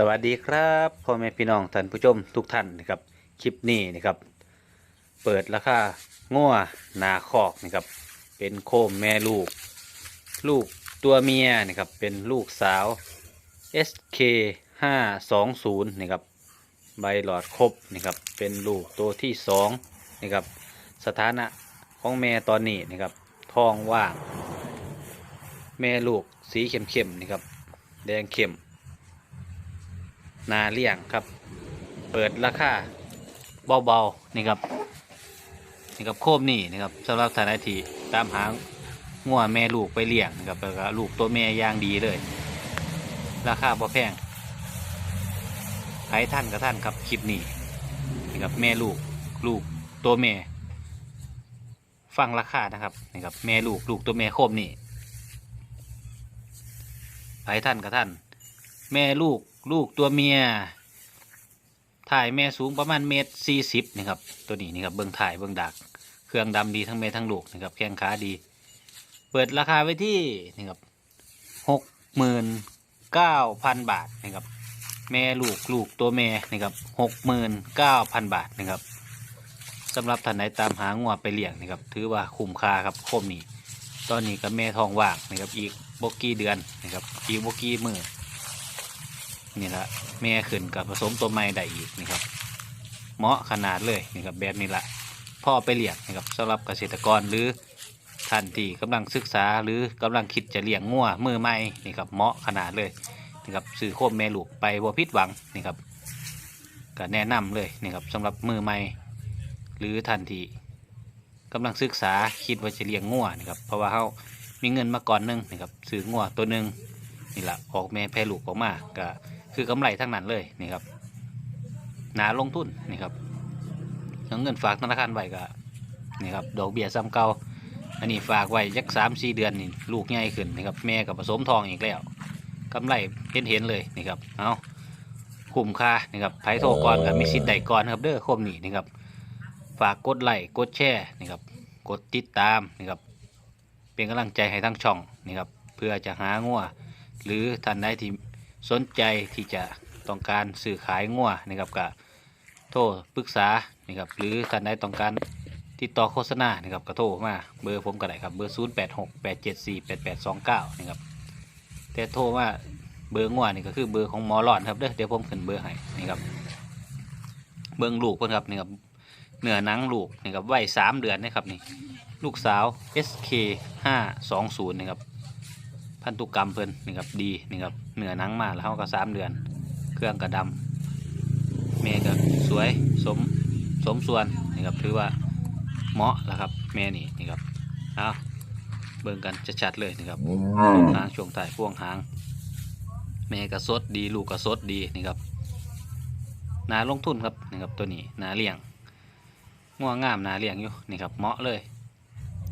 สวัสดีครับพ่อแม่พี่น้องท่านผู้ชมทุกท่านนะครับคลิปนี้นะครับ เปิดราคาง่วนาคอกนะครับ เป็นโคมแม่ลูก ลูกตัวเมียนะครับเป็นลูกสาว SK 5 2 0นะครับใบหลอดครบนะครับเป็นลูกตัวที่สองนะครับสถานะของแม่ตอนนี้นะครับท้องว่าง แม่ลูกสีเข้มๆนะครับแดงเข้ม นาเลี่ยงครับ เปิดราคาเบาๆนี่ครับนี่ครับโคมนี่นะครับสำหรับฐานะที่ตามหางัวแม่ลูกไปเลี้ยงนะครับแล้วก็ลูกตัวแม่ย่างดีเลย ราคาบ่แพงใครท่านกับท่านครับคลิปนี้นี่ครับแม่ลูกลูกตัวแม่ ฟังราคานะครับนี่ครับแม่ลูกลูกตัวแม่โคมนี่ใครท่านกับท่าน แม่ลูกลูกตัวเมีย ถ่ายแม่สูงประมาณเมตรสี่สิบนี่ครับ ตัวนี้นี่ครับเบื้องถ่ายเบื้องดัก เครื่องดำดีทั้งแม่ทั้งลูกนะครับ แข้งขาดี เปิดราคาไว้ที่นี่ครับหกหมื่นเก้าพันบาทนะครับ แม่ลูกลูกตัวแม่นะครับหกหมื่นเก้าพันบาทนะครับสำหรับท่านไหนตามหางัวไปเลี้ยงนะครับ ถือว่าคุ้มค่าครับโคมนี้ตอนนี้กับแม่ทองว่างนะครับอีกบกี้เดือนนะครับอีกบกี้มือ นี่ละแม่ขึ้นกับผสมตัวใหม่ได้อีกนี่ครับ เหมาะขนาดเลยนี่ครับแบบนี้ละพ่อไปเลี้ยงนะครับสำหรับเกษตรกรหรือท่านที่กำลังศึกษาหรือกำลังคิดจะเลี้ยงงัวมือใหม่นี่ครับเหมาะขนาดเลยนี่ครับซื้อโคมแม่ลูกไปบ่ผิดหวังนี่ครับก็แนะนำเลยนี่ครับสำหรับมือใหม่หรือท่านที่กำลังศึกษาคิดว่าจะเลี้ยงงัวนี่ครับเพราะว่าเขามีเงินมาก่อนหนึงนี่ครับซื้องัวตัวหนึ่งนี่แหละออกแม่แพรลูกออกมาก็ คือกำไรทั้งนั้นเลยนี่ครับหนาลงทุนนี่ครับเงินฝากธนาคารไว้ก็นี่ครับดอกเบี้ยซ้ำเก่าอันนี้ฝากไว้ยักสามสี่เดือนนี่ลูกใหญ่ขึ้นนี่ครับแม่กับผสมทองอีกแล้วกำไรเห็นเห็นเลยนี่ครับเอาคุ้มค่านี่ครับไผโทรก่อนกับมีสิทธิ์ใดก่อนครับเด้อคมนี่นี่ครับฝากกดไลค์กดแชร์นี่ครับกดติดตามนี่ครับเป็นกำลังใจให้ทั้งช่องนี่ครับเพื่อจะหางัวหรือท่านใดที่ สนใจที่จะต้องการสื่อขายงัวนะครับก็โทรปรึกษานะครับหรือท่านใดต้องการติดต่อโฆษณานะครับก็โทรมาเบอร์ผมก็ได้ครับเบอร์ 0 8 6 8 7 4 8 8 2 9นะครับแต่โทรมาเบอร์งัวนี่ก็คือเบอร์ของหมอหลอดครับเด้อเดี๋ยวผมขึ้นเบอร์ให้นี่ครับเบิ้งลูกเพิ่นครับนี่ครับเนื้อหนังลูกนี่ครับไว้สามเดือนนะครับนี่ลูกสาว SK 5 2 0นะครับ พันธุกรรมเพิ่นนี่ครับดีนี่ครับเหนือนังมาแล้วเขาก็สามเดือน เครื่องกระดำแม่ก็สวยสมสมส่วนนี่ครับถือว่าเหมาะแล้วครับแม่นี่นี่ครับเอาเบิ่งกันชัดๆเลยนี่ครับวงหางช่วงท้ายพ่วงหางแม่ก็สดดีลูกก็สดดีนี่ครับนาลงทุนครับนี่ครับตัวนี้นาเลี้ยงง่วงงามนาเลี้ยงอยู่นี่ครับเหมาะเลย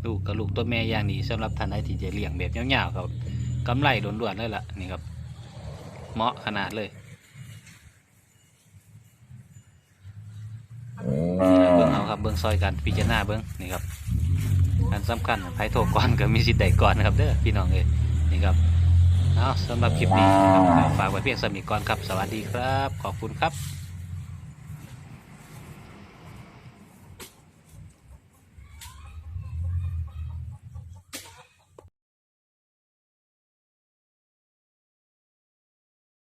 ลูกกับลูกตัวแม่อย่างดีสำหรับท่านใดที่จะเลี้ยงแบบยาวๆครับ กำไรล้วนๆเลยล่ะนี่ครับ เหมาะขนาดเลยเบิ้งเอาครับเบิ้งซอยกันพิจารณาเบิ้งนี่ครับอันสำคัญไพ่โทก่อนก็มีสิทธิ์ใดก่อนนะครับเด้อพี่น้องเอ้ยนี่ครับเอาสำหรับคลิปนี้นะครับฝากไว้เพียงสำหรับนิก่อนครับ สวัสดีครับ ขอบคุณครับ